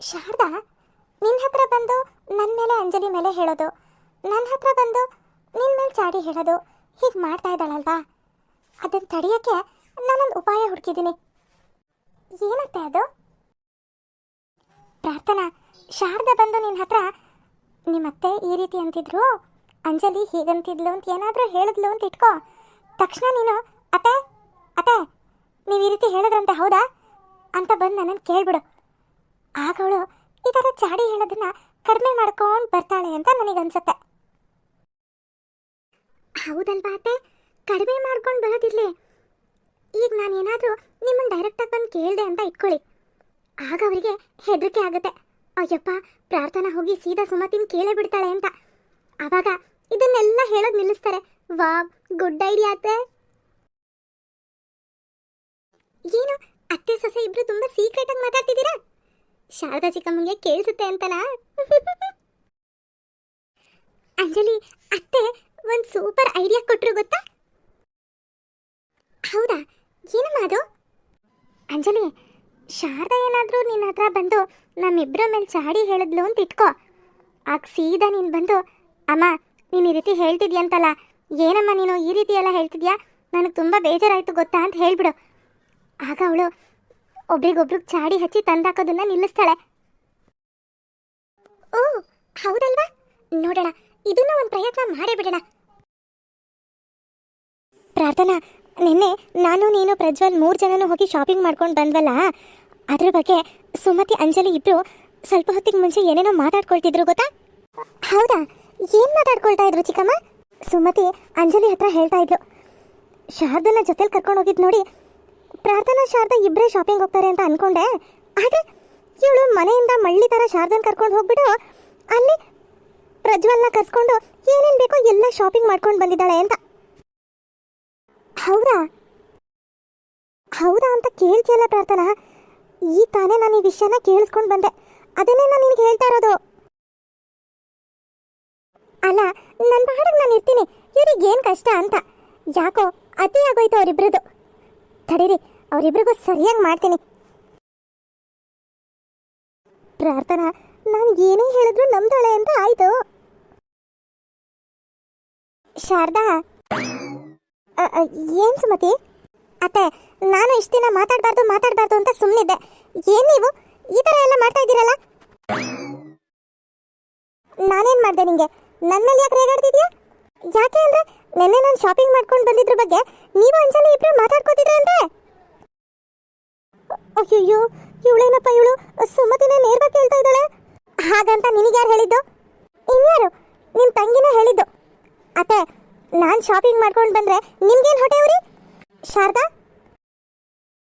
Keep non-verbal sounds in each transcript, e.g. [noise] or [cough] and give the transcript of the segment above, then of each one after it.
ಶಾರದಾ ನಿನ್ನ ಹತ್ರ ಬಂದು ನನ್ನ ಮೇಲೆ ಅಂಜಲಿ ಮೇಲೆ ಹೇಳೋದು. ನನ್ನ ಹತ್ರ ಬಂದು ನಿನ್ನ ಮೇಲೆ ಚಾಡಿ ಹೇಳೋದು. ಹೀಗೆ ಮಾಡ್ತಾ ಇದ್ದಾಳಲ್ವಾ? ಅದನ್ನು ತಡೆಯೋಕ್ಕೆ ನಾನೊಂದು ಉಪಾಯ ಹುಡುಕಿದ್ದೀನಿ. ಏನತ್ತೆ ಅದು? ಪ್ರಾರ್ಥನಾ, ಶಾರದಾ ಬಂದು ನಿನ್ನ ಹತ್ರ, ನಿಮ್ಮತ್ತೆ ಈ ರೀತಿ ಅಂತಿದ್ರು? ಅಂಜಲಿ ಹೀಗಂತಿದ್ಲು ಅಂತ ಏನಾದರೂ ಹೇಳಿದ್ಲು ಅಂತ ಇಟ್ಕೋ. ತಕ್ಷಣ ನೀನು, ಅತ್ತೆ ಅತ್ತೆ, ನೀವು ಈ ರೀತಿ ಹೇಳಿದ್ರಂತೆ ಹೌದಾ? ಅಂತ ಬಂದು ನನ್ನನ್ನು ಕೇಳ್ಬಿಡು. ಆಗ ಇದರ ಚಾಡಿ ಹೇಳೋದನ್ನ ಕಡಿಮೆ ಮಾಡ್ಕೊಂಡು ಬರ್ತಾಳೆ ಅಂತ ನನಗನ್ಸುತ್ತೆ. ಹೌದಲ್ವಾ ಅತ್ತೆ? ಕಡಿಮೆ ಮಾಡ್ಕೊಂಡು ಬರೋದಿರ್ಲಿ. ಈಗ ನಾನು ಏನಾದರೂ ನಿಮ್ಮನ್ನು ಡೈರೆಕ್ಟಾಗಿ ಬಂದು ಕೇಳಿದೆ ಅಂತ ಇಟ್ಕೊಳ್ಳಿ. ಆಗ ಅವರಿಗೆ ಹೆದರಿಕೆ ಆಗುತ್ತೆ. ಅಯ್ಯಪ್ಪ, ಪ್ರಾರ್ಥನಾ ಹೋಗಿ ಸೀದಾ ಸುಮತಿನ ಕೇಳೇ ಬಿಡ್ತಾಳೆ ಅಂತ. ಆವಾಗ ಇದನ್ನೆಲ್ಲ ಹೇಳೋದು ನಿಲ್ಲಿಸ್ತಾರೆ. ವಾ ಗುಡ್ ಐಡಿಯಾ ಅತ್ತೆ. ಏನು, ಅತ್ತೆ ಸೊಸೆ ಇಬ್ರು ತುಂಬಾ ಸೀಕ್ರೆಟ್ ಆಗಿ ಮಾತಾಡ್ತಿದ್ದೀರಾ? ಶಾರದಾ ಚಿಕ್ಕಮ್ಮಂಗೆ ಕೇಳಿಸುತ್ತೆ ಅಂತನಾ ಅಂಜಲಿ, ಅತ್ತೆ ಒಂದು ಸೂಪರ್ ಐಡಿಯಾ ಕೊಟ್ಟರು ಗೊತ್ತಾ? ಹೌದಾ? ಏನಮ್ಮ ಅದು? ಅಂಜಲಿ, ಶಾರದಾ ಏನಾದರೂ ನಿನ್ನ ಹತ್ರ ಬಂದು ನಮ್ಮಿಬ್ಬರ ಮೇಲೆ ಚಾಡಿ ಹೇಳಿದ್ಲು ಅಂತ ಇಟ್ಕೋ. ಆಗ ಸೀದಾ ನೀನು ಬಂದು, ಅಮ್ಮ, ನೀನು ಈ ರೀತಿ ಹೇಳ್ತಿದ್ಯಂತಲ್ಲ ಏನಮ್ಮ ನೀನು ಈ ರೀತಿ ಎಲ್ಲ ಹೇಳ್ತಿದ್ಯಾ? ನನಗೆ ತುಂಬ ಬೇಜಾರಾಯಿತು ಗೊತ್ತಾ? ಅಂತ ಹೇಳ್ಬಿಡು. ಆಗ ಅವಳು ಒಬ್ರಿಗೊಬ್ರಿಗೆ ಚಾಡಿ ಹಚ್ಚಿ ತಂದಾಕೋದನ್ನ ನಿಲ್ಲಿಸ್ತಾಳೆ. ಓ, ಹೌದಲ್ವಾ? ನೋಡೋಣ, ಇದನ್ನ ಒಂದು ಪ್ರಯತ್ನ ಮಾಡೇ ಬಿಡೋಣ ಪ್ರಾರ್ಥನಾ, ನಿನ್ನೆ ನಾನು, ನೀನು, ಪ್ರಜ್ವಲ್ ಮೂರು ಜನನೂ ಹೋಗಿ ಶಾಪಿಂಗ್ ಮಾಡ್ಕೊಂಡು ಬಂದ್ವಲ್ಲ? ಅದ್ರ ಬಗ್ಗೆ ಸುಮತಿ, ಅಂಜಲಿ ಇಬ್ರು ಸ್ವಲ್ಪ ಹೊತ್ತಿಗೆ ಮುಂಚೆ ಏನೇನೋ ಮಾತಾಡ್ಕೊಳ್ತಿದ್ರು, ಗೊತ್ತಾ? ಹೌದಾ? ಏನ್ ಮಾತಾಡ್ಕೊಳ್ತಾ ಇದ್ರು ಚಿಕ್ಕಮ್ಮ? ಸುಮತಿ ಅಂಜಲಿ ಹತ್ರ ಹೇಳ್ತಾ ಇದ್ರು ಶಾರದನ ಜೊತೆಲಿ ಕರ್ಕೊಂಡು ಹೋಗಿದ್ ನೋಡಿ ಪ್ರಾರ್ಥನಾ ಶಾರದಾ ಇಬ್ಬರೇ ಶಾಪಿಂಗ್ ಹೋಗ್ತಾರೆ ಅಂತ ಅನ್ಕೊಂಡೆ. ಆದ್ರೆ ಇವಳು ಮನೆಯಿಂದ ಮಳ್ಳಿ ತರ ಶಾರದನ್ ಕರ್ಕೊಂಡು ಹೋಗ್ಬಿಟ್ಟು ಅಲ್ಲಿ ಪ್ರಜ್ವಲ್ನ ಕರ್ಸ್ಕೊಂಡು ಏನೇನು ಬೇಕೋ ಎಲ್ಲ ಶಾಪಿಂಗ್ ಮಾಡ್ಕೊಂಡು ಬಂದಿದ್ದಾಳೆ ಅಂತ. ಹೌದಾ? ಹೌದಾ ಅಂತ ಕೇಳ್ತಿಯಲ್ಲ ಪ್ರಾರ್ಥನಾ? ಈ ತಾನೇ ನಾನು ಈ ವಿಷಯನ ಕೇಳಿಸ್ಕೊಂಡು ಬಂದೆ. ಅದನ್ನೇ ನಾನು ನಿನಗೆ ಹೇಳ್ತಾ ಇರೋದು. ಅಲ್ಲ ನನ್ನ ಬಾಡಿಗೆ ನಾನು ಇರ್ತೀನಿ. ಇವ್ರಿಗೆ ಏನು ಕಷ್ಟ ಅಂತ. ಯಾಕೋ ಅತಿ ಆಗೋಯ್ತು ಅವರಿಬ್ರದ್ದು ತಡೀರಿ ಅವರಿಬ್ರಿಗೂ ಸರಿಯಾಗಿ ಮಾಡ್ತೀನಿ. ಪ್ರಾರ್ಥನಾ ನಾನು ಏನೇ ಹೇಳಿದ್ರು ನಮ್ದಾಳೆ ಅಂತ ಆಯ್ತು. ಶಾರದಾ ಏನ್ ಸುಮತಿ? ಅತ್ತೆ, ನಾನು ಇಷ್ಟು ದಿನ ಮಾತಾಡಬಾರ್ದು ಮಾತಾಡಬಾರ್ದು ಅಂತ ಸುಮ್ಮನಿದ್ದೆ ಏನ್ ನೀವು? ಈ ಥರ ಎಲ್ಲ ಮಾಡ್ತಾ ಇದ್ದೀರಲ್ಲ? ನಾನೇನ್ ಮಾಡ್ದೆ ನಿಂಗೆ? ನನ್ನ ಮೇಲೆ ಯಾಕೆ ರೇಗಾಡ್ತಿದ್ಯಾ ಯಾಕೆ ಅಂದ್ರೆ, ನಿನ್ನೆ ನಾನು ಶಾಪಿಂಗ್ ಮಾಡ್ಕೊಂಡು ಬಂದಿದ್ರ ಬಗ್ಗೆ, ನೀವು ಒಂದ್ಸಲ ಇಬ್ರು ಮಾತಾಡ್ಕೋತಿದ್ರ ಅಂದ್ರೆ? ಅಯ್ಯಯ್ಯೋ, ಇವಳೇನಪ್ಪ ಇವಳು? ಸುಮತಿನ ನೇರ್ವಾಗಿ ಕೇಳ್ತಾ ಇದ್ದಾಳೆ? ಹಾಗಂತ ನಿನಗೆ ಯಾರು ಹೇಳಿದ್ದು? ಇನ್ಯಾರು? ನಿಮ್ಮ ತಂಗಿನ ಹೇಳಿದ್ದು. ಅತ್ತೆ, ನಾನು ಶಾಪಿಂಗ್ ಮಾಡ್ಕೊಂಡು ಬಂದ್ರೆ ನಿಮ್ಗೇನು ಹೊಟ್ಟೆ ಉರಿ? ಶಾರದಾ?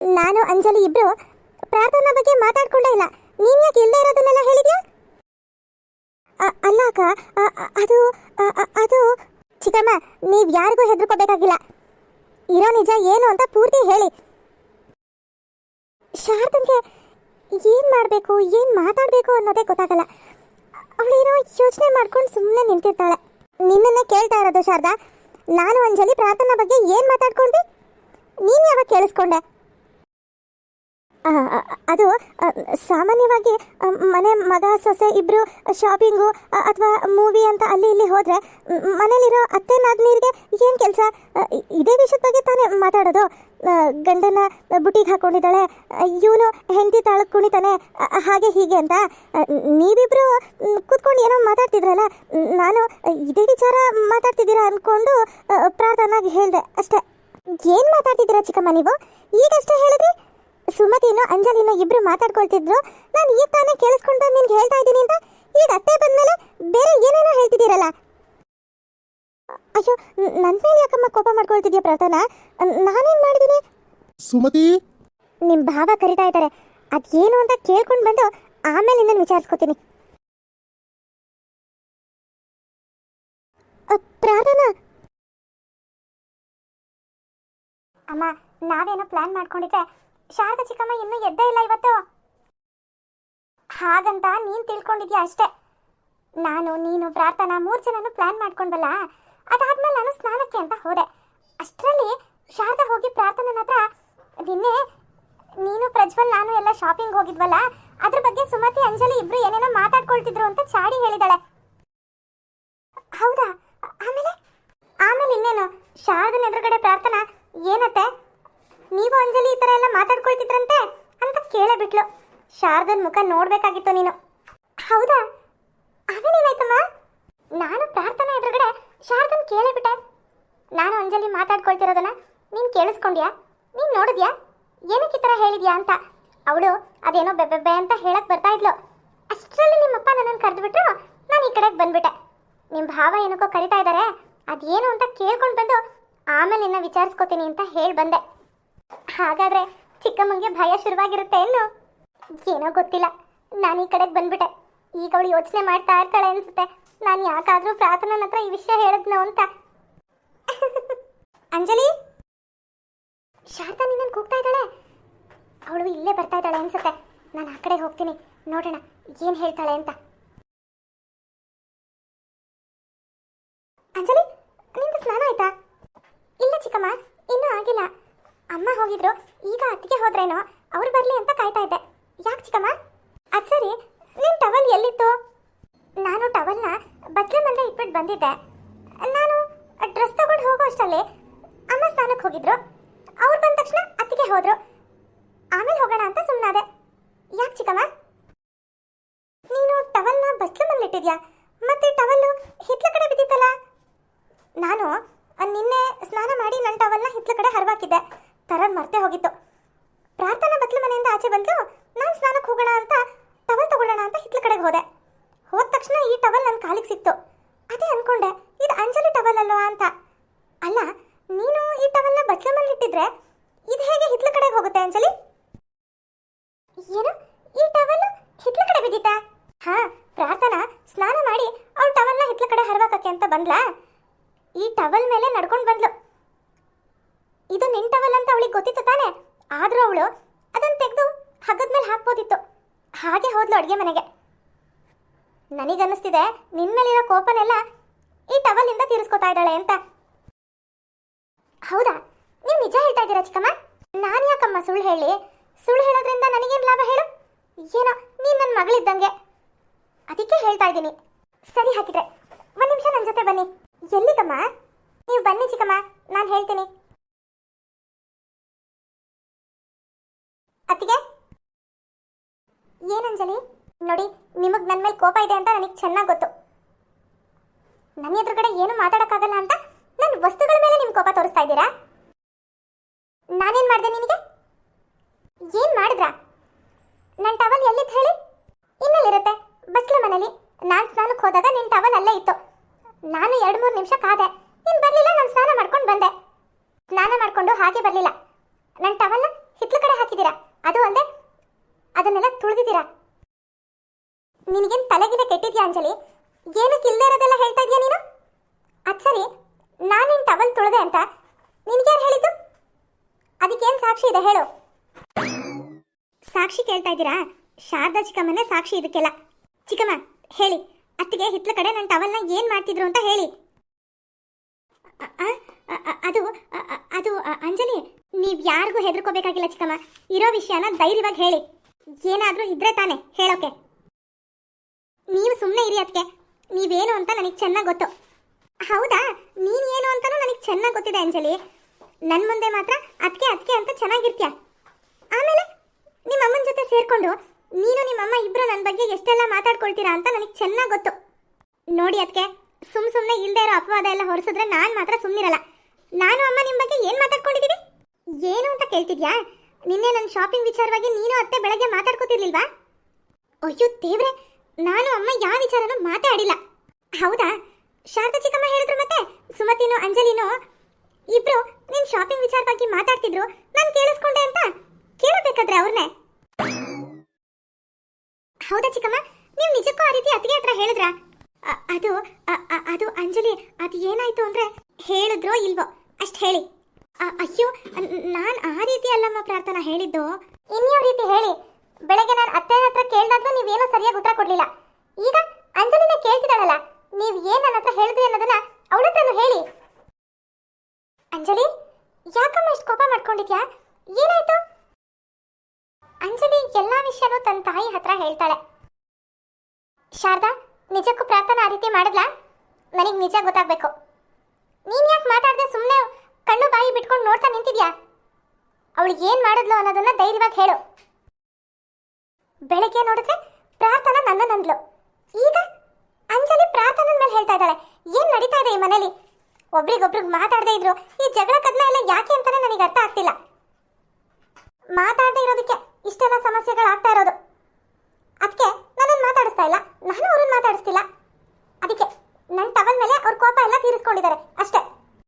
ನಾನು, ಅಂಜಲಿ ಇಬ್ರು ಪ್ರಾರ್ಥನಾ ಬಗ್ಗೆ ಮಾತಾಡ್ಕೊಂಡೇ ಇಲ್ಲ. ನೀನ್ ಯಾಕೆ ಇಲ್ಲದೆ ಇರೋದನ್ನೆಲ್ಲ ಹೇಳಿದ್ಯಾ? ಅಲ್ಲ ಅಕ್ಕ ಅದು ಅದು, ಚಿಕ್ಕಮ್ಮ, ನೀವು ಯಾರಿಗೂ ಹೆದರ್ಕೋಬೇಕಾಗಿಲ್ಲ. ಇರೋ ನಿಜ ಏನು ಅಂತ ಪೂರ್ತಿ ಹೇಳಿ. ಶಾರದಂಗೆ ಏನು ಮಾಡಬೇಕು, ಏನು ಮಾತಾಡಬೇಕು ಅನ್ನೋದೇ ಗೊತ್ತಾಗಲ್ಲ. ಅವಳೇನೋ ಯೋಚನೆ ಮಾಡ್ಕೊಂಡು ಸುಮ್ಮನೆ ನಿಂತಿರ್ತಾಳೆ. ನಿನ್ನನ್ನೇ ಕೇಳ್ತಾ ಇರೋದು ಶಾರದಾ. ನಾನು ಅಂಜಲಿ ಪ್ರಾರ್ಥನಾ ಬಗ್ಗೆ ಏನು ಮಾತಾಡ್ಕೊಂಡ್ವಿ? ನೀನು ಯಾವಾಗ ಕೇಳಿಸ್ಕೊಂಡೆ? ಅದು ಸಾಮಾನ್ಯವಾಗಿ ಮನೆ, ಮಗ, ಸೊಸೆ ಇಬ್ಬರು ಶಾಪಿಂಗು ಅಥವಾ ಮೂವಿ ಅಂತ ಅಲ್ಲಿ ಇಲ್ಲಿ ಹೋದರೆ ಮನೇಲಿರೋ ಅತ್ತೆ, ನಾದ್ನೀರಿಗೆ ಏನು ಕೆಲಸ? ಇದೇ ವಿಷಯದ ಬಗ್ಗೆ ತಾನೇ ಮಾತಾಡೋದು. ಗಂಡನ ಬುಟ್ಟಿಗೆ ಹಾಕೊಂಡಿದ್ದಾಳೆ ಇವನು ಹೆಂಡತಿ ತಾಳಕ್ಕೆ ಕುಣಿತಾನೆ ಹಾಗೆ ಹೀಗೆ ಅಂತ. ನೀವಿಬ್ಬರು ಕೂತ್ಕೊಂಡು ಏನೋ ಮಾತಾಡ್ತಿದ್ರಲ್ಲ, ನಾನು ಇದೇ ವಿಚಾರ ಮಾತಾಡ್ತಿದ್ದೀರಾ ಅಂದ್ಕೊಂಡು ಪ್ರಾರ್ಥನಾಗಿ ಹೇಳಿದೆ. ಅಷ್ಟೇ. ಏನು ಮಾತಾಡ್ತಿದ್ದೀರಾ ಚಿಕ್ಕಮ್ಮ ನೀವು? ಈಗಷ್ಟೇ ಹೇಳಿದ್ರಿ? ಸುಮತಿನೂ ಅಂಜಲಿನ ಇಬ್ರು ಮಾತಾಡ್ಕೊಳ್ತಿದ್ರು. ನಾನು ಈಗ ತಾನೇ ಕೇಳಿಸ್ಕೊಂಡು ಬಂದು ನಿನ್ಗೆ ಹೇಳ್ತಾ ಇದ್ದೀನಿ ಅಂತ ಈಗ ಅತ್ತೆ ಬಂದ್ಮೇಲೆ ಬೇರೆ ಏನೇನೋ ಹೇಳ್ತಿದ್ದೀರಲ್ಲ? ಅಯ್ಯೋ ನನ್ನ ಮೇಲೆ ಯಾಕಮ್ಮ ಕೋಪ ಮಾಡ್ಕೊಳ್ತಿದ್ಯಾ ಪ್ರಾರ್ಥನಾ ನಾನೇನು ಮಾಡಿದ್ದೀನಿ? ಸುಮತಿ? ನಿಮ್ಮ ಭಾವ ಕರಿತಾ ಇದ್ದಾರೆ. ಅದೇನು ಅಂತ ಕೇಳ್ಕೊಂಡು ಬಂದು ಆಮೇಲೆ ನಾನು ವಿಚಾರಿಸ್ಕೊತೀನಿ. ಪ್ರಾರ್ಥನಾ? ಅಮ್ಮ ನಾವೇನೋ ಪ್ಲಾನ್ ಮಾಡ್ಕೊಂಡಿದ್ರೆ ಶಾರದಾ ಚಿಕ್ಕಮ್ಮ ಇನ್ನೂ ಎದ್ದೇ ಇಲ್ಲ ಇವತ್ತು. ಹಾಗಂತ ನೀನು ತಿಳ್ಕೊಂಡಿದ್ಯಾ ಅಷ್ಟೇ? ನಾನು, ನೀನು, ಪ್ರಾರ್ಥನಾ ಮೂರು ಜನನು ಪ್ಲಾನ್ ಮಾಡ್ಕೊಂಡ್ವಲ್ಲ? ಅದಾದ್ಮೇಲೆ ನಾನು ಸ್ನಾನಕ್ಕೆ ಅಂತ ಹೋದೆ. ಅಷ್ಟರಲ್ಲಿ ಶಾರದಾ ಹೋಗಿ ಪ್ರಾರ್ಥನನ ಹತ್ರ ನಿನ್ನೆ ನೀನು, ಪ್ರಜ್ವಲ್, ನಾನು ಎಲ್ಲ ಶಾಪಿಂಗ್ ಹೋಗಿದ್ವಲ್ಲ? ಅದ್ರ ಬಗ್ಗೆ ಸುಮತಿ, ಅಂಜಲಿ ಇಬ್ರು ಏನೇನೋ ಮಾತಾಡ್ಕೊಳ್ತಿದ್ರು ಅಂತ ಚಾಡಿ ಹೇಳಿದಾಳೆ. ಹೌದಾ? ಆಮೇಲೆ? ಆಮೇಲೆ ಇನ್ನೇನು? ಶಾರದನ ಎದುರುಗಡೆ ಪ್ರಾರ್ಥನಾ ಏನತ್ತೆ? ನೀವು ಅಂಜಲಿ ಈ ಥರ ಎಲ್ಲ ಮಾತಾಡ್ಕೊಳ್ತಿದ್ರಂತೆ ಅಂತ ಕೇಳೇ ಬಿಟ್ಲು ಶಾರದನ್ ಮುಖ ನೋಡ್ಬೇಕಾಗಿತ್ತು ನೀನು. ಹೌದಾ? ಆಮೇಲೇನಾಯ್ತಮ್ಮ ನಾನು ಪ್ರಾರ್ಥನೆ ಎದುರುಗಡೆ ಶಾರದನ್ ಕೇಳೇ ಬಿಟ್ಟೆ ನಾನು ಅಂಜಲಿ ಮಾತಾಡ್ಕೊಳ್ತಿರೋದನ್ನ ನೀನು ಕೇಳಿಸ್ಕೊಂಡ್ಯಾ? ನೀನು ನೋಡಿದ್ಯಾ? ಏನಕ್ಕೆ ಈ ಥರ ಹೇಳಿದ್ಯಾ ಅಂತ? ಅವಳು ಅದೇನೋ ಬೆಬ್ಬೆಬ್ಬೆ ಅಂತ ಹೇಳಕ್ ಬರ್ತಾ ಇದ್ಲು. ಅಷ್ಟರಲ್ಲಿ ನಿಮ್ಮಪ್ಪ ನನ್ನನ್ನು ಕರೆದುಬಿಟ್ಟು ನಾನು ಈ ಕಡೆಗೆ ಬಂದ್ಬಿಟ್ಟೆ. ನಿಮ್ಮ ಭಾವ ಏನಕ್ಕೋ ಕರಿತಾ ಇದ್ದಾರೆ ಅದೇನು ಅಂತ ಕೇಳ್ಕೊಂಡು ಬಂದು ಆಮೇಲೆ ನಿನ್ನ ವಿಚಾರಿಸ್ಕೋತೀನಿ ಅಂತ ಹೇಳಿ ಬಂದೆ. ಹಾಗಾದ್ರೆ ಚಿಕ್ಕಮ್ಮಂಗೆ ಭಯ ಶುರುವಾಗಿರುತ್ತೆ ಏನು? ಏನೋ ಗೊತ್ತಿಲ್ಲ. ನಾನು ಈ ಕಡೆಗೆ ಬಂದ್ಬಿಟ್ಟೆ. ಈಗ ಅವಳು ಯೋಚನೆ ಮಾಡ್ತಾ ಇರ್ತಾಳೆ ಅನ್ಸುತ್ತೆ. ನಾನು ಯಾಕಾದ್ರೂ ಪ್ರಾರ್ಥನಾ ಹತ್ರ ಈ ವಿಷಯ ಹೇಳಿದ್ನೋ ಅಂತ. [laughs] ಅಂಜಲಿ? ಶಾರದಾ ನಿನ್ನ ಕೂಗ್ತಾ ಇದ್ದಾಳೆ? ಅವಳು ಇಲ್ಲೇ ಬರ್ತಾ ಇದ್ದಾಳೆ ಅನ್ಸುತ್ತೆ. ನಾನು ಆ ಕಡೆ ಹೋಗ್ತೀನಿ. ನೋಡೋಣ ಏನು ಹೇಳ್ತಾಳೆ ಅಂತ. ಅಂಜಲಿ, ನಿಂದು ಸ್ನಾನ ಆಯ್ತಾ? ಇಲ್ಲ ಚಿಕ್ಕಮ್ಮ, ಇನ್ನೂ ಆಗಿಲ್ಲ. ಅಮ್ಮ ಹೋಗಿದ್ರು, ಈಗ ಅತ್ತಿಗೆ ಹೋದ್ರೇನೋ, ಅವ್ರು ಬರಲಿ ಅಂತ ಕಾಯ್ತಾ ಇದ್ದೆ. ಯಾಕೆ ಚಿಕ್ಕಮ್ಮ? ಅದು ಸರಿ ನಿನ್ನ ಟವಲ್ ಎಲ್ಲಿತ್ತು? ನಾನು ಟವಲ್ನ ಬಚ್ಚಲ ಇಟ್ಬಿಟ್ಟು ಬಂದಿದ್ದೆ. ನಾನು ಡ್ರೆಸ್ ತಗೊಂಡು ಹೋಗೋ ಅಷ್ಟಲ್ಲಿ ಅಮ್ಮ ಸ್ನಾನಕ್ಕೆ ಹೋಗಿದ್ರು. ಅವ್ರು ಬಂದ ತಕ್ಷಣ ಅತ್ತಿಗೆ ಹೋದ್ರು. ಆಮೇಲೆ ಹೋಗೋಣ ಅಂತ ಸುಮ್ಮನಾದೆ ಯಾಕೆ ಚಿಕ್ಕಮ್ಮ? ನೀನು ಟವಲ್ನ ಬಚ್ಚಲ ಮೇಲೆ ಇಟ್ಟಿದ್ಯಾ ಮತ್ತೆ ಟವಲ್ಲು ಹಿತ್ಲ ಕಡೆ ಬಿದ್ದಿತ್ತಲ್ಲ ನಾನು ಅಹ್, ನಿನ್ನೆ ಸ್ನಾನ ಮಾಡಿ ನನ್ನ ಟವಲ್ನ ಹಿತ್ಲ ಕಡೆ ಹರಿವಾಕಿದ್ದೆ ತರದ್ ಮರ್ತೆ ಹೋಗಿತ್ತು ಪ್ರಾರ್ಥನಾ ಬತ್ಲ ಮನೆಯಿಂದ ಆಚೆ ಬಂದು ನಾನು ಸ್ನಾನಕ್ಕೆ ಹೋಗೋಣ ಅಂತ ಟವಲ್ ತಗೊಳ್ಳೋಣ ಅಂತ ಹಿತ್ಲ ಕಡೆಗೆ ಹೋದೆ ಹೋದ ತಕ್ಷಣ ಈ ಟವಲ್ ನನ್ನ ಕಾಲಿಗೆ ಸಿಕ್ತು ಅದೇ ಅನ್ಕೊಂಡೆ ಇದು ಅಂಜಲಿ ಟವಲ್ ಅಲ್ವಾ ಅಂತ ಅಲ್ಲ ನೀನು ಈ ಟವಲ್ನ ಇಟ್ಟಿದ್ರೆ ಇದು ಹೇಗೆ ಹಿತ್ಲ ಕಡೆಗೆ ಹೋಗುತ್ತೆ ಅಂಜಲಿ? ಏನು? ಈ ಟವಲ್ ಹಿತ್ಲ ಕಡೆ ಬಿದ್ದಿತ್ತಾ? ಹಾ, ಪ್ರಾರ್ಥನಾ, ಸ್ನಾನ ಮಾಡಿ ಅವಳು ಟವಲ್ನ ಹಿತ್ಲ ಕಡೆ ಹರವಾಕಕ್ಕೆ ಅಂತ ಬಂದ್ಲಾ. ಈ ಟವಲ್ ಮೇಲೆ ನಡ್ಕೊಂಡು ಬಂದ್ಲು. ಇದು ನಿನ್ ಟವಲ್ ಅಂತ ಅವಳಿಗೆ ಗೊತ್ತಿತ್ತು ತಾನೆ? ಆದ್ರೂ ಅವಳು ಅದನ್ನ ತೆಗೆದು ಹಗ್ಗದ ಮೇಲೆ ಹಾಕ್ಬೋದಿತ್ತು. ಹಾಗೆ ಹೋದ್ಲು ಅಡುಗೆ ಮನೆಗೆ. ನನಗನ್ನಿಸ್ತಿದೆ, ನಿನ್ ಮೇಲಿರೋ ಕೋಪನೆಲ್ಲ ಈ ಟವಲ್ ಇಂದ ತೀರಿಸ್ಕೊತಾ ಇದ್ದಾಳೆ ಅಂತ. ಹೌದಾ? ನೀವು ನಿಜ ಹೇಳ್ತಾ ಇದ್ದೀರಾ ಚಿಕ್ಕಮ್ಮ? ನಾನು ಯಾಕಮ್ಮ ಸುಳ್ಳು ಹೇಳಿ? ಸುಳ್ಳು ಹೇಳೋದ್ರಿಂದ ನನಗೇನು ಲಾಭ ಹೇಳು? ಏನೋ, ನೀನು ನನ್ನ ಮಗಳಿದ್ದಂಗೆ. ಅದಕ್ಕೆ ಹೇಳ್ತಾ ಇದ್ದೀನಿ. ಸರಿ ಹಾಕಿದ್ರೆ ಒಂದು ನಿಮಿಷ ನನ್ನ ಜೊತೆ ಬನ್ನಿ. ಎಲ್ಲಿಗಮ್ಮ? ನೀವು ಬನ್ನಿ ಚಿಕ್ಕಮ್ಮ, ನಾನು ಹೇಳ್ತೀನಿ. ಅತ್ತಿಗೆ? ಏನಂಜಲಿ ನೋಡಿ, ನಿಮಗೆ ನನ್ನ ಮೇಲೆ ಕೋಪ ಇದೆ ಅಂತ ನನಗೆ ಚೆನ್ನಾಗಿ ಗೊತ್ತು. ನನ್ನ ಎದುರುಗಡೆ ಏನು ಮಾತಾಡೋಕ್ಕಾಗಲ್ಲ ಅಂತ ನನ್ನ ವಸ್ತುಗಳ ಮೇಲೆ ನಿಮ್ಮ ಕೋಪ ತೋರಿಸ್ತಾ ಇದ್ದೀರಾ? ನಾನೇನು ಮಾಡಿದೆ ನಿನಗೆ? ಏನು ಮಾಡಿದ್ರಾ? ನನ್ನ ಟವಲ್ ಎಲ್ಲಿತ್ತು ಹೇಳಿ? ಇನ್ನಲ್ಲಿರುತ್ತೆ? ಬಸ್ಲ ಮನೇಲಿ. ನಾನು ಸ್ನಾನಕ್ಕೆ ಹೋದಾಗ ನಿನ್ನ ಟವಲ್ ಅಲ್ಲೇ ಇತ್ತು. ನಾನು ಎರಡು ಮೂರು ನಿಮಿಷ ಕಾದೆ. ನೀನು ಬರಲಿಲ್ಲ, ನಾನು ಸ್ನಾನ ಮಾಡ್ಕೊಂಡು ಬಂದೆ. ಸ್ನಾನ ಮಾಡಿಕೊಂಡು ಹಾಗೆ ಬರಲಿಲ್ಲ. ನನ್ನ ಟವಲ್ ಹಿತ್ಲ ಕಡೆ ಹಾಕಿದ್ದೀರಾ? ಅದು ಅಲ್ಲದೆ ಅದನ್ನೆಲ್ಲ ತುಳಿದಿದ್ದೀರಾ? ನಿನಗೇನು ತಲೆಗಿನ ಕೆಟ್ಟಿದ್ಯಾ ಅಂಜಲಿ? ಏನಕ್ಕೆ ಇಲ್ಲದೆ ಇರೋದೆಲ್ಲ ಹೇಳ್ತಾ ಇದೆಯಾ ನೀನು? ಅದು ಸರಿ, ನಾನು ನಿನ್ನ ಟವಲ್ ತುಳಿದೆ ಅಂತ. ನಿನಗೇನು ಹೇಳಿದ್ದು? ಅದಕ್ಕೇನು ಸಾಕ್ಷಿ ಇದೆ ಹೇಳು. ಸಾಕ್ಷಿ ಕೇಳ್ತಾ ಇದ್ದೀರಾ? ಶಾರದಾ ಚಿಕ್ಕಮ್ಮನೇ ಸಾಕ್ಷಿ ಇದಕ್ಕೆಲ್ಲ. ಚಿಕ್ಕಮ್ಮ, ಹೇಳಿ. ಅತ್ತಿಗೆ ಹಿತ್ಲ ಕಡೆ ನನ್ನ ಟವಲ್ನ ಏನು ಮಾಡ್ತಿದ್ರು ಅಂತ ಹೇಳಿ. ಅದು ಅದು ಅಂಜಲಿ, ನೀವು ಯಾರಿಗೂ ಹೆದರ್ಕೋಬೇಕಾಗಿಲ್ಲ ಚಿಕ್ಕಮ್ಮ. ಇರೋ ವಿಷಯನ ಧೈರ್ಯವಾಗಿ ಹೇಳಿ. ಏನಾದರೂ ಇದ್ರೆ ತಾನೆ ಹೇಳೋಕೆ. ನೀವು ಸುಮ್ಮನೆ ಇರಿ ಅದಕ್ಕೆ ನೀವೇನು ಅಂತ ನನಗೆ ಚೆನ್ನಾಗಿ ಗೊತ್ತು. ಹೌದಾ? ನೀನು ಏನು ಅಂತಲೂ ನನಗೆ ಚೆನ್ನಾಗಿ ಗೊತ್ತಿದೆ ಅಂಜಲಿ. ನನ್ನ ಮುಂದೆ ಮಾತ್ರ ಅದಕ್ಕೆ ಅದಕ್ಕೆ ಅಂತ ಚೆನ್ನಾಗಿರ್ತೀಯ? ಆಮೇಲೆ ನಿಮ್ಮ ಅಮ್ಮನ ಜೊತೆ ಸೇರ್ಕೊಂಡು ನೀನು ನಿಮ್ಮಮ್ಮ ಇಬ್ಬರು ನನ್ನ ಬಗ್ಗೆ ಎಷ್ಟೆಲ್ಲ ಮಾತಾಡ್ಕೊಳ್ತೀರಾ ಅಂತ ನನಗೆ ಚೆನ್ನಾಗಿ ಗೊತ್ತು. ನೋಡಿ ಅದಕ್ಕೆ ಸುಮ್ ಸುಮ್ಮನೆ ಇಲ್ಲದೆ ಇರೋ ಅಪವಾದ ಎಲ್ಲ ಹೊರಿಸಿದ್ರೆ ನಾನು ಮಾತ್ರ ಸುಮ್ಮನಿರಲ್ಲ ನಾನು ಅಮ್ಮ ನಿಮ್ಮ ಬಗ್ಗೆ ಏನು ಮಾತಾಡ್ಕೊಂಡಿದ್ದೀವಿ ಏನು ಅಂತ ಕೇಳ್ತಿದ್ಯಾ? ನಿನ್ನೆ ನನ್ನ ಶಾಪಿಂಗ್ ವಿಚಾರವಾಗಿ ನೀನು ಅತ್ತೆ ಬೆಳಗ್ಗೆ ಮಾತಾಡ್ಕೊತಿರ್ಲಿಲ್ವಾ? ಅಯ್ಯೋ ದೇವ್ರೆ, ನಾನು ಅಮ್ಮ ಯಾವ ವಿಚಾರನೂ ಮಾತಾಡಿಲ್ಲ. ಹೌದಾ? ಶಾರದಾ ಚಿಕ್ಕಮ್ಮ ಹೇಳಿದ್ರು ಮತ್ತೆ? ಸುಮತಿನೋ ಅಂಜಲಿನೋ ಇಬ್ರು ನಿನ್ ಶಾಪಿಂಗ್ ವಿಚಾರವಾಗಿ ಮಾತಾಡ್ತಿದ್ರು, ನಾನು ಕೇಳಿಸ್ಕೊಂಡೆ ಅಂತ ಕೇಳಬೇಕಾದ್ರೆ ಅವ್ರನ್ನೇ ಹೌದಾ ಚಿಕ್ಕಮ್ಮ? ನೀವು ನಿಜಕ್ಕೂ ಆ ರೀತಿ ಅತ್ತಿಗೆ ಹತ್ರ ಹೇಳಿದ್ರಾ? ಅದು ಅದು ಅಂಜಲಿ, ಅದು ಏನಾಯ್ತು ಅಂದ್ರೆ ಹೇಳಿದ್ರೋ ಇಲ್ವೋ? ಅಷ್ಟ್ ಹೇಳಿ. ಅಯ್ಯೋ ನಾನು ಆ ರೀತಿ ಅಲ್ಲಮ್ಮ ಪ್ರಾರ್ಥನಾ ಹೇಳಿದ್ದು. ಇನ್ಯಾವ ರೀತಿ ಹೇಳಿ. ಬೆಳಗ್ಗೆ ನಾನು ಅತ್ತೆ ಹತ್ರ ಕೇಳಿದಾಗ್ಲೂ ನೀವೇನೋ ಸರಿಯಾಗಿ ಉತ್ತರ ಕೊಡ್ಲಿಲ್ಲ. ಈಗ ಅಂಜಲಿನೇ ಕೇಳ್ತಿದ್ದಾಳಲ್ಲ, ನೀವು ಏನ್ ನನ್ನ ಹತ್ರ ಹೇಳಿದ್ರಿ ಅನ್ನೋದನ್ನ ಅವಳ ಹೇಳಿ. ಅಂಜಲಿ, ಯಾಕಮ್ಮ ಇಷ್ಟು ಕೋಪ ಮಾಡ್ಕೊಂಡಿದ್ಯಾ? ಏನಾಯ್ತು? ಅಂಜಲಿ ಎಲ್ಲ ವಿಷಯನೂ ತನ್ನ ತಾಯಿ ಹತ್ರ ಹೇಳ್ತಾಳೆ. ಶಾರದಾ, ನಿಜಕ್ಕೂ ಪ್ರಾರ್ಥನಾ ಆ ರೀತಿ ಮಾಡಿದ್ಲಾ? ನನಗೆ ನಿಜ ಗೊತ್ತಾಗ್ಬೇಕು. ನೀನ್ ಯಾಕೆ ಮಾತಾಡದೆ ಸುಮ್ಮನೆ ಕಣ್ಣು ಬಾಯಿ ಬಿಟ್ಕೊಂಡು ನೋಡ್ತಾ ನಿಂತಿದ್ಯಾ? ಅವಳು ಏನ್ ಮಾಡಿದ್ಲು ಅನ್ನೋದನ್ನ ಧೈರ್ಯವಾಗಿ ಹೇಳು. ಬೆಳಗ್ಗೆ ನೋಡಿದ್ರೆ ಪ್ರಾರ್ಥನಾ ನನ್ನ ನಂದ್ಲು. ಈಗ ಅಂಜಲಿ ಪ್ರಾರ್ಥನಾ ಮೇಲೆ ಹೇಳ್ತಾ ಇದ್ದಾಳೆ. ಏನ್ ನಡೀತಾ ಇದೆ ಈ ಮನೇಲಿ? ಒಬ್ರಿಗೊಬ್ರಿಗೆ ಮಾತಾಡದೇ ಇದ್ರು, ಈ ಜಗಳ ಕದ್ನ ಎಲ್ಲ ಯಾಕೆ ಅಂತಾನೆ ನನಗೆ ಅರ್ಥ ಆಗ್ತಿಲ್ಲ. ಮಾತಾಡದೇ ಇರೋದಕ್ಕೆ ಇಷ್ಟೆಲ್ಲ ಸಮಸ್ಯೆಗಳಾಗ್ತಾ ಇರೋದು. ಅದಕ್ಕೆ ನನ್ನನ್ನು ಮಾತಾಡಿಸ್ತಾ ಇಲ್ಲ, ನಾನು ಅವ್ರನ್ನ ಮಾತಾಡಿಸ್ತಿಲ್ಲ. ಅದಕ್ಕೆ ನನ್ನ ಟವಲ್ ಮೇಲೆ ಅವ್ರ ಕೋಪ ಎಲ್ಲ ತೀರಿಸ್ಕೊಂಡಿದ್ದಾರೆ, ಅಷ್ಟೇ.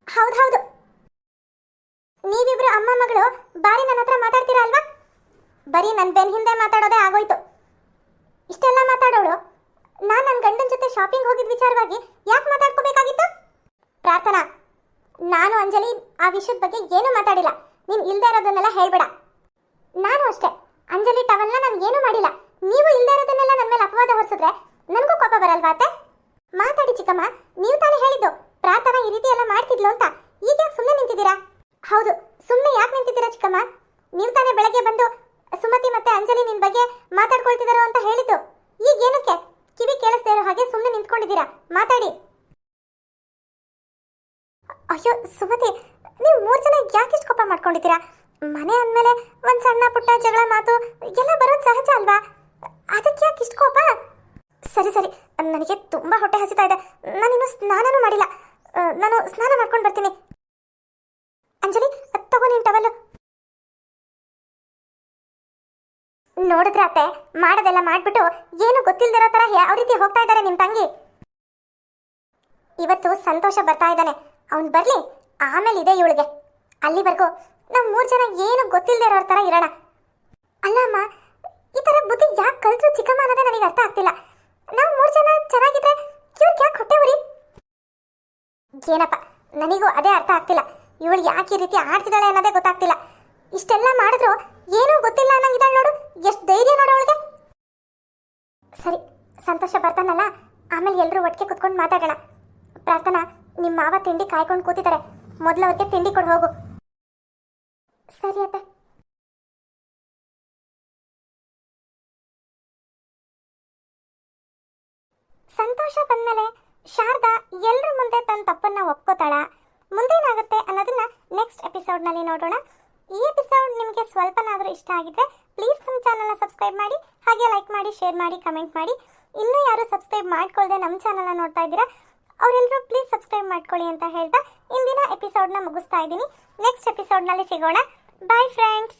ಹೌದು ಹೌದು. ನೀವಿಬ್ರು ಅಮ್ಮ ಮಗಳು ಬಾರಿ ನನ್ನ ಹತ್ರ ಮಾತಾಡ್ತೀರಾ ಅಲ್ವಾ? ಬರೀ ನನ್ನ ಬೆನ್ ಹಿಂದೆ ಮಾತಾಡೋದೇ ಆಗೋಯ್ತು. ಇಷ್ಟೆಲ್ಲ ಮಾತಾಡೋಳು, ನಾನು ನನ್ನ ಗಂಡನ ಜೊತೆ ಶಾಪಿಂಗ್ ಹೋಗಿದ್ದ ವಿಚಾರವಾಗಿ ಯಾಕೆ ಮಾತಾಡ್ಕೋಬೇಕಾಗಿತ್ತು? ಪ್ರಾರ್ಥನಾ. ನಾನು ಅಂಜಲಿ, ಆ ವಿಷಯದ ಬಗ್ಗೆ ಏನೂ ಮಾತಾಡಿಲ್ಲ. ನೀನು ಇಲ್ದೇ ಇರೋದನ್ನೆಲ್ಲ ಹೇಳ್ಬೇಡ. ನಾನು ಅಷ್ಟೇ. ಅಂಜಲಿ ಟವಲ್ನ ನಾನು ಏನೂ ಮಾಡಿಲ್ಲ. ನೀವು ಇಲ್ದೇ ಇರೋದನ್ನೆಲ್ಲ ನನ್ನ ಮೇಲೆ ಅಪವಾದ ಹೊರಿಸಿದ್ರೆ ನನಗೂ ಕೋಪ ಬರಲ್ವಾ ಅತ್ತೆ? ಮಾತಾಡಿ ಚಿಕ್ಕಮ್ಮ, ನೀವು ತಾನೇ ಹೇಳಿದ್ದು. ಪ್ರಾರ್ಥನಾ ಈ ರೀತಿ ಎಲ್ಲ ಮಾಡ್ತಿದ್ಲು ಅಂತ. ಈಗ ಸುಮ್ಮನೆ ನಿಂತಿದ್ದೀರಾ? ಹೌದು ಸುಮ್ಮನೆ ಯಾಕೆ ನಿಂತಿದ್ದೀರಾ ಚಿಕ್ಕಮ್ಮ? ನೀವು ತಾನೇ ಬೆಳಗ್ಗೆ ಬಂದು ಸುಮತಿ ಮತ್ತೆ ಅಂಜಲಿ ನಿನ್ ಬಗ್ಗೆ ಮಾತಾಡ್ಕೊಳ್ತಿದಾರೋ ಅಂತ ಹೇಳಿದ್ದು. ಈಗ ಏನಕ್ಕೆ? ಕಿವಿ ಕೇಳಿಸ್ತಾ ಇರೋ ಹಾಗೆ ಸುಮ್ಮನೆ ನಿಂತ್ಕೊಂಡಿದ್ದೀರಾ? ಮಾತಾಡಿ. ಅಯ್ಯೋ, ಸುಮತಿ, ನೀವು ಮೂರು ಜನ ಯಾಕೆ ಇಷ್ಟು ಕೋಪ ಮಾಡ್ಕೊಂಡಿದ್ದೀರಾ? ಮನೆ ಅಂದಮೇಲೆ ಒಂದು ಸಣ್ಣ ಪುಟ್ಟ ಜಗಳ ಮಾತು ಎಲ್ಲ ಬರೋದು ಸಹಜ ಅಲ್ವಾ? ಅದಕ್ಕೆ ಯಾಕೆ ಇಷ್ಟು ಕೋಪ? ಸರಿ ಸರಿ. ನನಗೆ ತುಂಬ ಹೊಟ್ಟೆ ಹಸಿತಾ ಇದೆ. ನಾನಿನ್ನು ಸ್ನಾನನೂ ಮಾಡಿಲ್ಲ. ನಾನು ಸ್ನಾನ ಮಾಡ್ಕೊಂಡು ಬರ್ತೀನಿ. ಅಂಜಲಿ, ತಗೋ ನೀನು ಟವಲ್ಲು ನೋಡಿದ್ರೆ ಅತ್ತೆ, ಮಾಡೋದೆಲ್ಲ ಮಾಡ್ಬಿಟ್ಟು ಏನು ಗೊತ್ತಿಲ್ದಿರೋ ಥರ ಯಾವ ರೀತಿ ಹೋಗ್ತಾ ಇದ್ದಾರೆ ನಿಮ್ಮ ತಂಗಿ. ಇವತ್ತು ಸಂತೋಷ ಬರ್ತಾ ಇದ್ದಾನೆ. ಅವ್ನು ಬರಲಿ, ಆಮೇಲೆ ಇದೆ ಇವಳಿಗೆ. ಅಲ್ಲಿವರೆಗೂ ನಾವು ಮೂರು ಜನ ಏನು ಗೊತ್ತಿಲ್ಲದೆ ಇರೋ ಥರ ಇರೋಣ. ಅಲ್ಲಮ್ಮ ಈ ಥರ ಬುದ್ಧಿ ಯಾಕೆ ಕಲ್ತ್ರು ಚಿಕ್ಕಮ್ಮ ಅನ್ನೋದೇ ನನಗೆ ಅರ್ಥ ಆಗ್ತಿಲ್ಲ. ನಾವು ಮೂರು ಜನ ಚೆನ್ನಾಗಿದ್ರೆ ಇವ್ರಿಗೆ ಯಾಕೆ ಹೊಟ್ಟೆ ಉರಿ? ಏನಪ್ಪ, ನನಗೂ ಅದೇ ಅರ್ಥ ಆಗ್ತಿಲ್ಲ. ಇವಳು ಯಾಕೆ ಈ ರೀತಿ ಆಡ್ತಿದ್ದಾಳೆ ಅನ್ನೋದೇ ಗೊತ್ತಾಗ್ತಿಲ್ಲ. ಇಷ್ಟೆಲ್ಲ ಮಾಡಿದ್ರು ಏನೂ ಗೊತ್ತಿಲ್ಲ ಅನ್ನಂಗಿದ್ದಾಳೆ ನೋಡು, ಎಷ್ಟು ಧೈರ್ಯ ನೋಡು ಅವಳಿಗೆ. ಸರಿ, ಸಂತೋಷ ಬರ್ತಾನಲ್ಲ, ಆಮೇಲೆ ಎಲ್ಲರೂ ಒಟ್ಟಿಗೆ ಕುತ್ಕೊಂಡು ಮಾತಾಡೋಣ. ಪ್ರಾರ್ಥನಾ. ನಿಮ್ಮ ಮಾವ ತಿಂಡಿ ಕಾಯ್ಕೊಂಡು ಕೂತಿದ್ದಾರೆ ಮೊದಲು ತಿಂಡಿ ಕೊಡು ಹೋಗು. ಸರಿ ಅತ್ತೆ. ಸಂತೋಷ ಬಂದ್ಮೇಲೆ ಶಾರದಾ ಎಲ್ಲರ ಮುಂದೆ ತನ್ನ ತಪ್ಪನ್ನ ಒಪ್ಕೋತಾಳ. ಮುಂದೇನಾಗುತ್ತೆ ಅನ್ನೋದನ್ನ ನೆಕ್ಸ್ಟ್ ಎಪಿಸೋಡ್ನಲ್ಲಿ ನೋಡೋಣ. ಈ ಎಪಿಸೋಡ್ ನಿಮಗೆ ಸ್ವಲ್ಪನಾದರೂ ಇಷ್ಟ ಆಗಿದ್ರೆ ಪ್ಲೀಸ್ ನಮ್ಮ ಚಾನಲ್ನ ಸಬ್ಸ್ಕ್ರೈಬ್ ಮಾಡಿ, ಹಾಗೆ ಲೈಕ್ ಮಾಡಿ ಶೇರ್ ಮಾಡಿ ಕಮೆಂಟ್ ಮಾಡಿ. ಇನ್ನೂ ಯಾರು ಸಬ್ಸ್ಕ್ರೈಬ್ ಮಾಡ್ಕೊಳ್ಳದೆ ನಮ್ಮ ಚಾನಲ್ನ ನೋಡ್ತಾ ಇದ್ದೀರಾ ಅವರೆಲ್ಲರೂ ಪ್ಲೀಸ್ ಸಬ್ಸ್ಕ್ರೈಬ್ ಮಾಡ್ಕೊಳ್ಳಿ ಅಂತ ಹೇಳ್ತಾ ಇಂದಿನ ಎಪಿಸೋಡ್ನ ಮುಗಿಸ್ತಾ ಇದ್ದೀನಿ. ನೆಕ್ಸ್ಟ್ ಎಪಿಸೋಡ್ನಲ್ಲಿ ಸಿಗೋಣ. Bye friends